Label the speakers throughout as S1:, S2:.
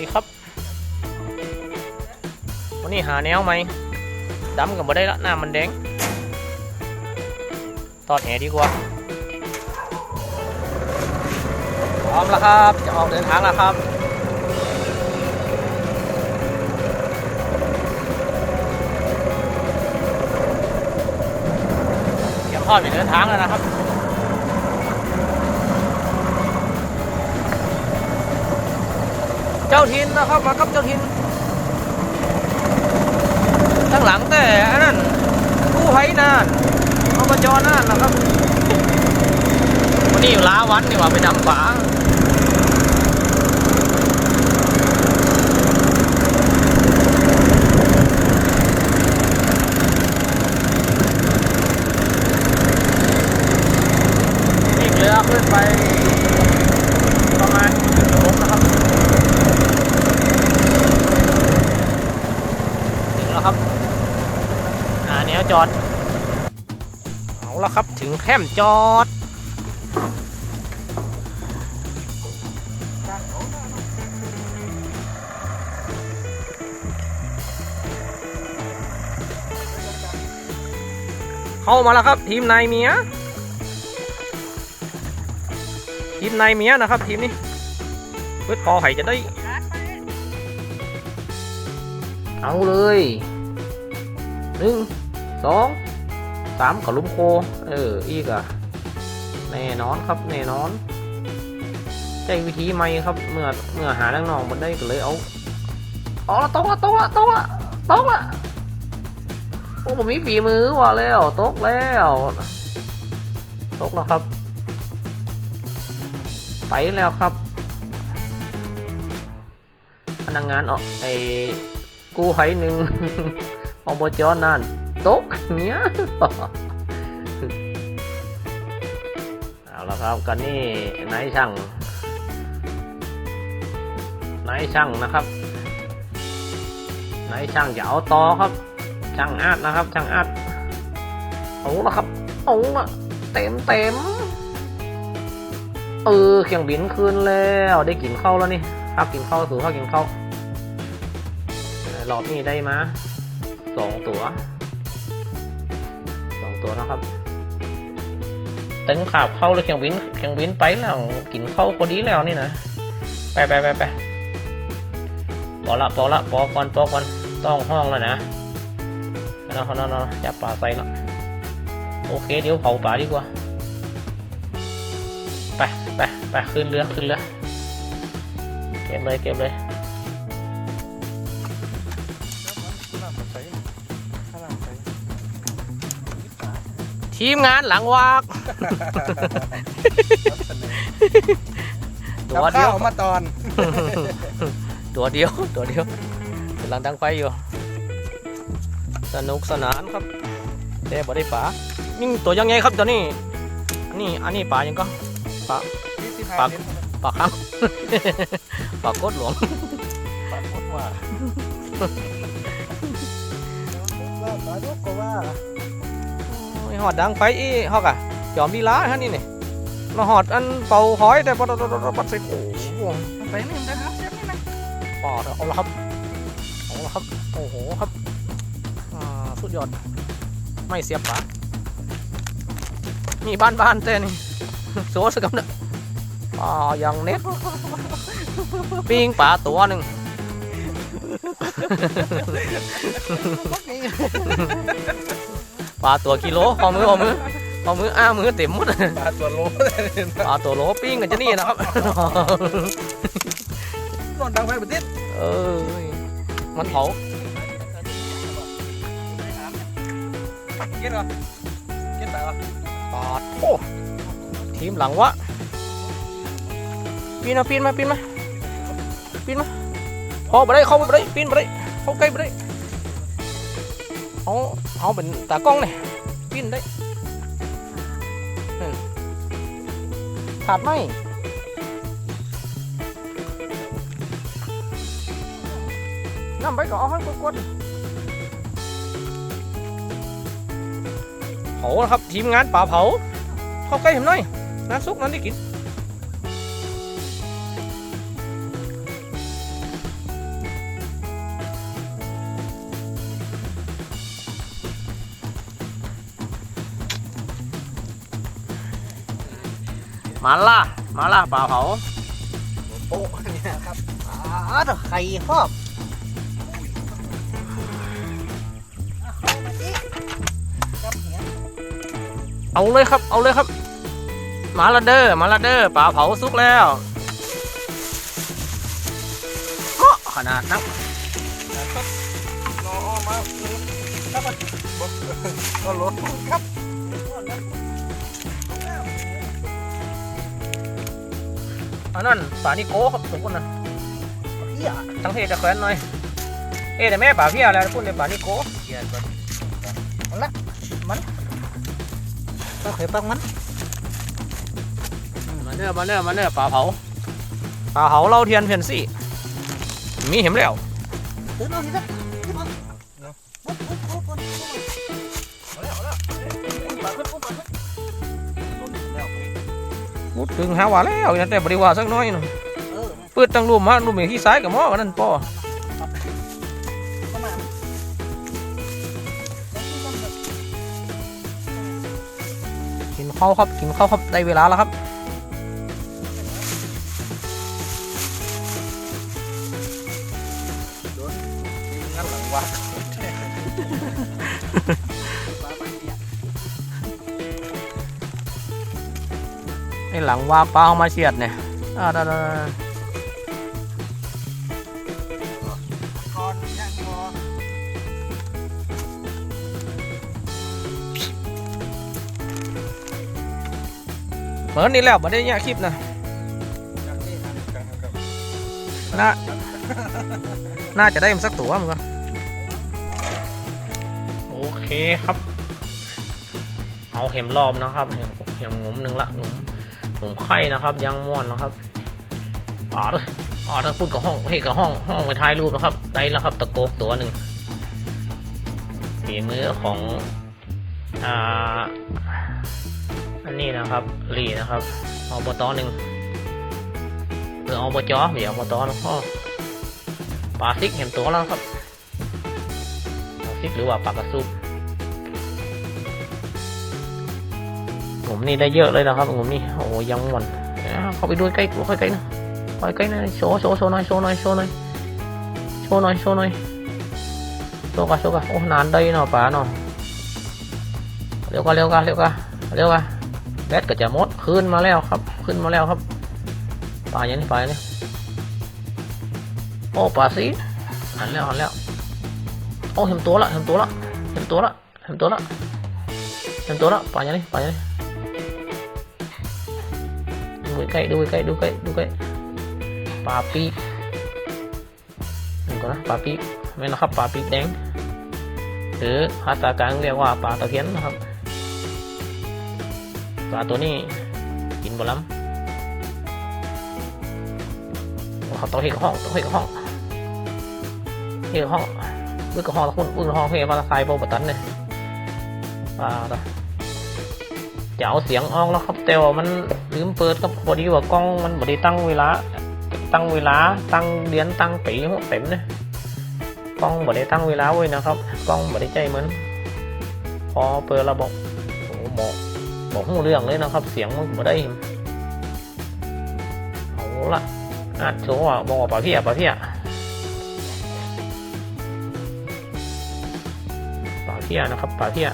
S1: ดีครับ วันนี้หาแนวไหมดำกับบ่ได้ละหน้ามันแดง ตอดแหดีกว่า พร้อมแล้วครับ จะออกเดินทางแล้วครับเตรียมทอดไปเดินทางแล้วนะครับ จ้าทินนะครับมากับเจ้าทินข้งหลังแต่อันนั้นกู้ไผ่นานอบจนานนะครับวันนี้อยู่ล้าวันนี่ว่าไปดำป่านี่เรือขึ้นไป ประมาณหนึ่งชั่วโมงนะครับ ถึงแล้วครับอ่า แนวจอด เอาละครับถึงแคมจอด เข้ามาแล้วครับทีมนายเมีย ทีมนายเมียนะครับทีมนี้เพื่อพอไห่จะได้ เอาเลยหนึ่ง สองสามขลุมโค เออ อีกอะแน่นอนครับ แน่นอนใจวิธีใหม่ครับ เมื่อ เมื่อหาแรงนองมันได้ก็เลยเอาเอาละตกละตกละตกละตกละโอ้ผมมีฝีมือว่ะแล้วตกแล้วตกแล้วครับ ไปแล้วครับ พนักงานออกไอ้กู้ไผ่หนึ่งอบจนั่น ตกเนี้ยเอาละครับกันนี่นายช่างนายช่างนะครับนายช่างจะเอาต่อครับ ช่างอาดนะครับ ช่างอาดเอาละครับเอาละเต็มเต็มเออเครื่องบินคืนแล้วได้กินข้าวแล้วนี่พักกินข้าวสู่พักกินข้าวเออรอบนี้ได้มาสองตัว ตัวนะครับเต็มขาบเข้าเลยเครื่องบินเครื่องบินไปแล้วกินเข้าวพอดีแล้วนี่นะไปไปไปไปพอละพอละพอก่อนพอก่อนต้องห้องแล้วนะเอาเอาเอาเอาจับปลาใส่ละโอเคเดี๋ยวเผาปลาดีกว่าไปไปไปขึ้นเรือขึ้นเรือเก็บเลยเก็บเลย ทีมงานหลังวากตัวเดียว
S2: ข้ามาตอน
S1: ตัวเดียว ตัวเดียวกำลังดังไฟอยู่ สนุกสนานครับแต่บ่ได้ปลานี่ตัวยังไงครับตัวนี้ อันนี้ อันนี้ปลายังก็ปลาปากปลาครับปลากดหลวง
S2: ปากกดว่าว่า
S1: หอดดังไฟอีฮอกอะจอมดีล้าฮะนี่นี่มาหอดอันเป่าหอยแต่ปัดปัดปัดปัดใส่โอ้โห
S2: ไปนี่นะครับเสียบนี่นะ
S1: ปอดเอาละครับเอาละครับ โอ้โหครับอ่าสุดยอด ไม่เสียบปามีบ้านบ้านๆแต่นี่โซสกับเนี่ยป่าอย่างเน็ตปิ้งปลาตัวหนึ่ง ปลาตัวกิโลพอมือพอมือพอมืออ้ามือเต็มหมด
S2: ปลาตัวโลเลยนะ
S1: ปลาตัวโลปิ้งกันจะนี่นะครับ
S2: นอนดังไฟประเทศ
S1: เออมันเผา
S2: กินเหรอกินไปเหรอ
S1: ปาดโอ้ทีมหลังวะปีนมาปีนมาปีนมาปีนมาพอไปได้เข้าไปได้ปีนไปได้เข้าใกล้ไปได้เอา เอาเป็นตากล้องเนี่ยปีนได้ขาดไหมน้ำไปก่อนเอาให้กดๆเผาครับ ทีมงานป่าเผา เข้าใกล้ผมหน่อยน้ำซุปนั้นได้กิน มาล่ามาล่าปลาเผา
S2: โป๊ะเนี่ยครับอ้าดไข่ครอบครับเนี่ย
S1: เอาเลยครับ เอาเลยครับ มาละเด้อมาละเด้อปลาเผาสุกแล้วเอ้อขนาดนัก
S2: นะครับรอมาครับมันก็รถครับ
S1: อันนั้นปลานิโก้ครับทุกคนนะ
S2: เฮีย
S1: ทั้งเพศจะแขวนหน่อยเอ๊ะแต่แม่ปลาเพี้ยแล้วพูดในปลานิโก้
S2: เฮียก่อนเอาละมันก็เคยปังมัน
S1: มาเนื้อมาเนื้อมาเนื้อปลาเผาปลาเผาเราเทียนเพียนสี่มีเห็นแล้ว
S2: ตื่นเอาทีละขึ้นมาปุ๊บปุ๊บปุ๊บปุ๊บเอาแล้วเอาแล้วปลาขึ้นปุ๊บปล
S1: ดถึงหาว่าแล้วยังแต่บริวารสักหน้อยหนึง
S2: เออ
S1: ปืดตั้งรูมมารูมอย่างที่ซ้ายกับหม้อกันนั่นป่อ
S2: ประมาณ
S1: กินข้าวครับกินข้าวครับได้เวลาแล้วครับ
S2: ไอ
S1: หลังว่าปลาเอามาเฉียดเนี่ยอ่าได้ได้ได้เหมือนนี่แล้วบัดนี้เนี่ยคลิปนะ
S2: น่า
S1: น่าจะได้มันสักตัวมึงก็โอเคครับ เอาเข็มรอบนะครับ เข็มงุมหนึ่งละหนุ่ม หนุ่มไข่นะครับยังม้วนนะครับอ๋อเลยอ๋อถ้าพูดกับห้องเฮ้กับห้องห้องไปถ่ายรูปนะครับได้แล้วครับ ตะโกกตัวหนึ่งฝีมือของอ่าอันนี้นะครับลีนะครับเอาบตอหนึ่งหรือเอาบจไม่ใช่อบตนะพ่อปลาซิกเห็นตัวแล้วครับปลาซิกหรือว่าปลากระซุบ ผมนี่ได้เยอะเลยนะครับผมนี่โอ้ยังหวันเข้าไปดูใกล้ใกล้ใกล้นะไปใกล้นะโชว์โชว์โชว์หน่อยโชว์หน่อยโชว์หน่อยโชว์หน่อยโชว์หน่อยโชว์กันโชว์กันโอ้นานได้เนาะป๋าเนาะเร็วกันเร็วกันเร็วกันเร็วกันแบตก็จะหมดขึ้นมาแล้วครับ ขึ้นมาแล้วครับปลาอย่างนี้ปลาอย่างนี้โอ้ปลาสีหันแล้วหันแล้วโอ้เห็นตัวละเห็นตัวละเห็นตัวละเห็นตัวละเห็นตัวละปลาอย่างนี้ปลาอย่างนี้ ใกล้ดูใกล้ดูใกล้ดูใกล้ปาปีกนี่ก่อนนะปาปีไม่นะครับปลาปีแดง หรือภาษากลางเรียกว่าปลาตะเพียนนะครับปลาตัวนี้กินบล้ำเขาต้องเห็นห้องต้องเห็นห้องเห็นห้องวิ่งกับห้องละคุณวิ่งห้องเฮ้ยปลาทรายโบบัตันเนี่ยปลาตะ จะเอาเสียงออกแล้วครับแต่ว่ามันลืมเปิดครับพอดีว่ากล้องมันบไดีตั้งเวลา ตั้งเวลาตั้งเดือนตั้งปีหัวเต็มเนี่ยกล้องบไดีตั้งเวลาไว้นะครับกล้องบไดีใจเหมือน พอเปิดระบบโอ้หมอกบอกหูเรื่องเลยนะครับ เสียงมันบ่ได้เอาละอาจโชว์ว่บอกว่าปลาเพียปลาเพียปลาเพียนะครับปลาเพีย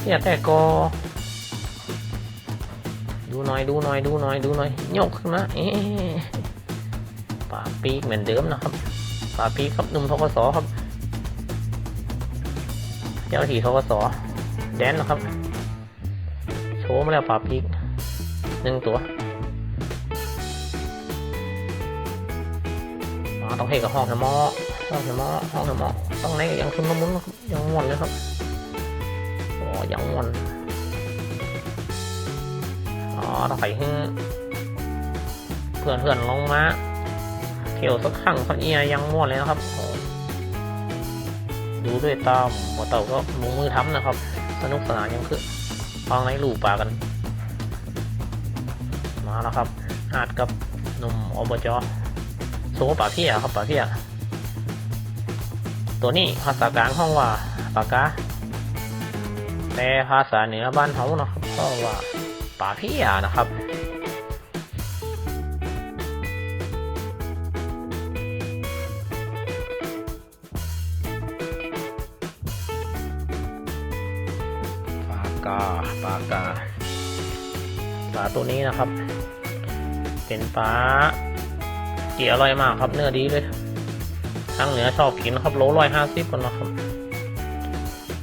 S1: เพียแต่ก็ หน่อยดูหน่อยดูหน่อยดูหน่อยยกขึ้นมาเอ๊ะป่าปีกเหมือนเดิมนะครับป่าปีกครับหนุ่มทกศครับ เจ้าที่ทกศแดนนะครับ โชว์มาแล้วป่าปีกหนึ่งตัวต้องเทกับห้องแถมอห้องแถมอห้องแถมอต้องไหนยังคุณมามุนยังม่วนเลยครับโอ้ยังม่วน อ๋อต้องไปให้เพื่อนเพื่อนลงมาเที่ยวสักครั้งสักเอียยังม่วนเลยนะครับ ดูด้วยตาหมอเต่าก็ลงมือทำนะครับ สนุกสนานยังคือฟังในลูป่ากัน มาแล้วครับอาดกับหนุ่มอบจโซป่าเพียครับป่าเพียตัวนี้ภาษากลางห้องว่าปากกาแต่ภาษาเหนือบ้านเขาเนาะก็ว่า ป่าเพียนะครับปลาปลากาปลาตัวนี้นะครับ เป็นปลาเกี่ยอร่อยมากครับเนื้อดีเลยทางเหนือชอบกินครับโลร้อยห้าสิบกันนะครับ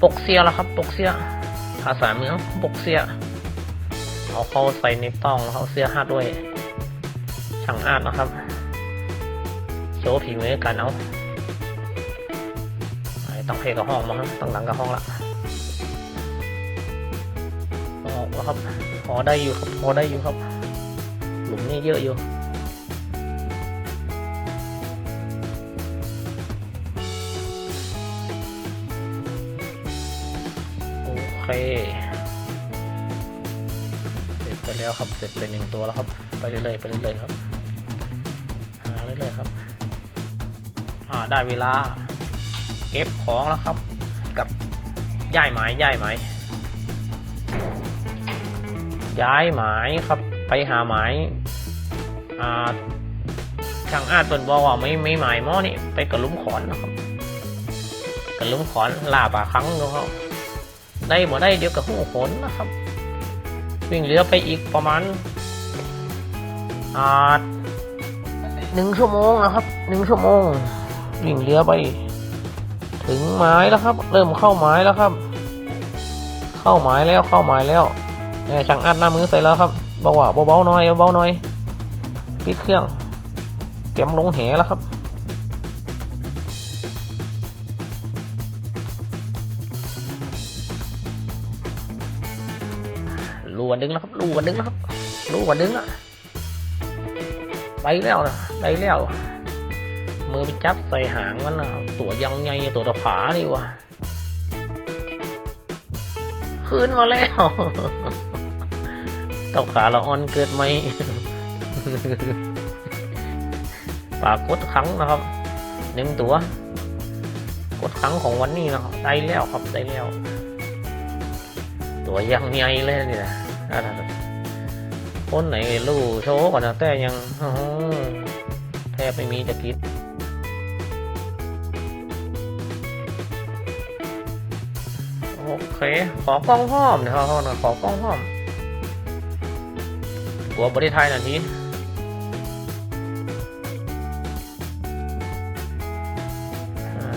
S1: ปกเสียละครับ ปกเสียภาษาเมืองปกเสีย เอาเข้าใส่ในต้องแล้วเอาเสื้อหัดด้วย ช่างอาดนะครับโชว์ฝีมือกันเอาไอ้ต้องเพกับห้องมั้งครับต้องหลังกับห้องละออกแล้วครับพอได้อยู่ครับพอได้อยู่ครับ หลุมนี่เยอะอยู่โอเค แล้วครับเสร็จไปหนึ่งตัวแล้วครับ ไปเรื่อยๆไปเรื่อยๆครับหาเรื่อยๆครับ อ่าได้เวลาเก็บของแล้วครับ กับย้ายไม้ย้ายไม้ย้ายไม้ครับ ไปหาไม้อ่าช่างอาดเปินบอกว่าไม่ไม่ไม้หม้อนี่ไปกระลุมขอนนะครับกระลุมขอนลาป่าครั้งดูเขาได้บ่ได้เดี๋ยวกับหูขนนะครับ วิ่งเรือไปอีกประมาณอ่าหนึ่งชั่วโมงนะครับหนึ่งชั่วโมงวิ่งเรือไป ถึงไม้แล้วครับ เริ่มเข้าไม้แล้วครับ เข้าไม้แล้วเข้าไม้แล้วแหม่ช่างอัดหน้ามือใส่แล้วครับบอกว่าเบาๆหน่อยเบาๆหน่อยปิดเครื่องเตรียมลงแหแล้วครับ แล้วครับรูวันดึงแล้วครับรูวันดึงอะไปแล้วนะไปแล้ว มือไปจับใส่หางมันนะตัวยังไงตัวตะขาดีวะคืนมาแล้วตะขาละอ่อนเกิดไหมปากดครั้งนะครับหนึ่งตัว กดครั้งของวันนี้นะครับได้แล้วครับได้แล้ว ตัวยังใหญ่เลยนี่นะ อ่าคนไหนรู้โชว์ก่อนนะแต่ยังแทบไม่มีจะกินโอเค ขอกล้องห้อมนะครับขอกล้องห้อมกลัวบริไทยหนาที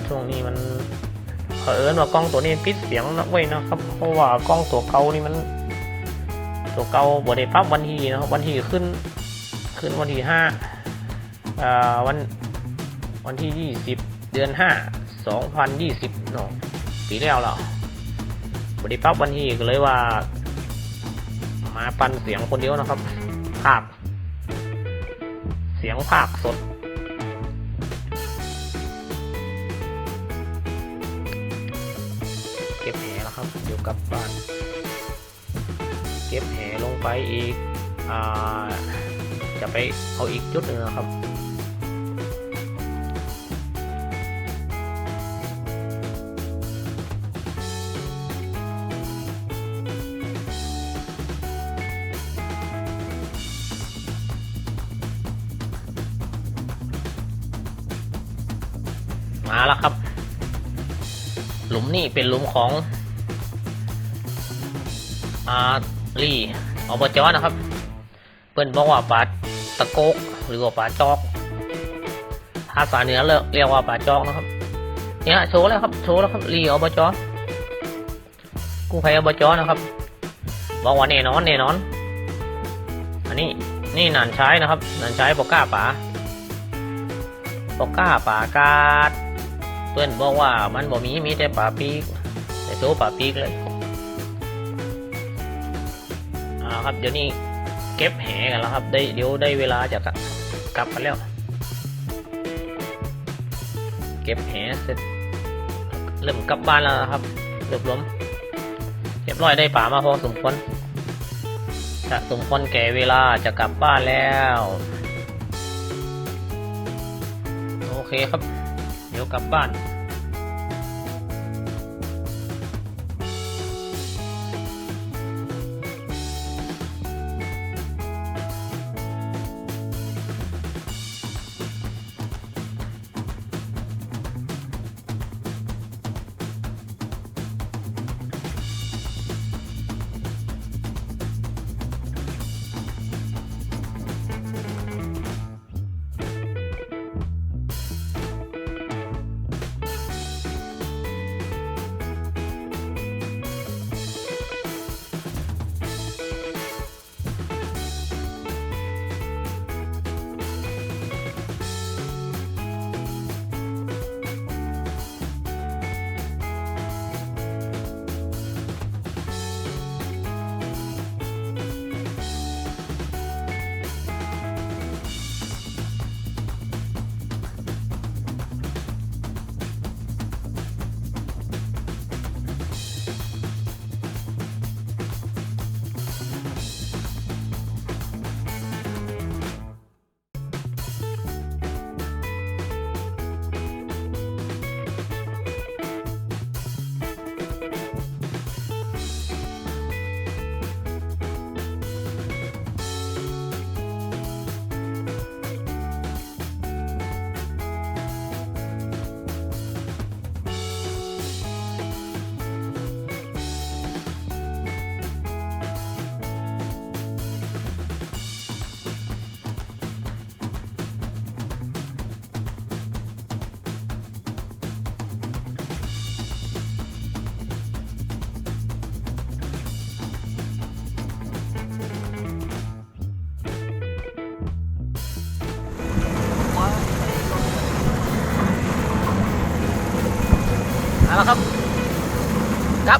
S1: ช่วงนี้มันเผอิญว่ากล้องตัวนี้ปิดเสียงนะไว้ยนะครับ เพราะว่ากล้องตัวเก่านี่มัน ตัวเก่าบได้ปรับวันที่นะครับวันที่ขึ้นขึ้นวันที่ห้าอ่าวันวันที่ยี่สิบเดือนห้าสองพันยี่สิบเนาะปีแล้วเราบได้ปรับวันที่ก็เลยว่ามาปันเสียงคนเดียวนะครับภาคเสียงภาคสด ไปอีกอาจะไปเอาอีกจุดหนึ่งนะครับมาแล้วครับ หลุมนี่เป็นหลุมของอ่า ลี่อบจนะครับ เปิ้นบอกว่าปลาตะโกกหรือว่าปลาจอกภาษาเหนือเรียกว่าปลาจอกนะครับ เนี่ยโชว์แล้วครับโชว์แล้วครับลี่อบจกู้ภัยอบจนะครับ บอกว่าแน่นอนแน่นอน อันนี้นี่นานใช้นะครับนานใช้ปอกก้าป่าปอกก้าป่ากาดเพื่อนบอกว่ามันบ่มีมีแต่ป่าปีกแต่โชว์ป่าปีกเลย อ่าครับ เดี๋ยวนี้เก็บแหกันแล้วครับ ได้เดี๋ยวได้เวลาจะกลับกลับกันแล้ว เก็บแหเสร็จเริ่มกลับบ้านแล้วครับเรียบร้อยเรียบร้อยได้ป่ามาพอสมควรจะสมควรแก่เวลาจะกลับบ้านแล้วโอเคครับ เดี๋ยวกลับบ้าน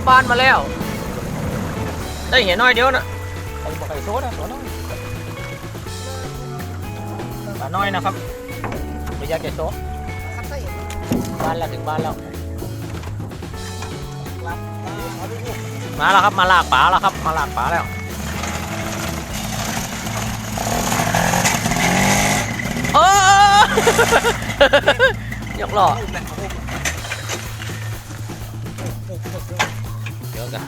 S1: กลับบ้านมาแล้ว ได้เห็นน้อยเดียวนะไอ้บอกไอ้โซ่นะตัวน้อยปลาน้อยนะครับไม่อยากจะโซ่
S2: คัดใส่
S1: บ้านแล้วถึงบ้านแล้ว
S2: รับเอาดูดิ
S1: มาแล้วครับมาลากปลาแล้วครับ มาลากปลาแล้วเออยกล้อ กัน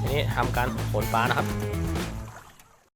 S1: ทีนี้ทำการขนปลานะครับ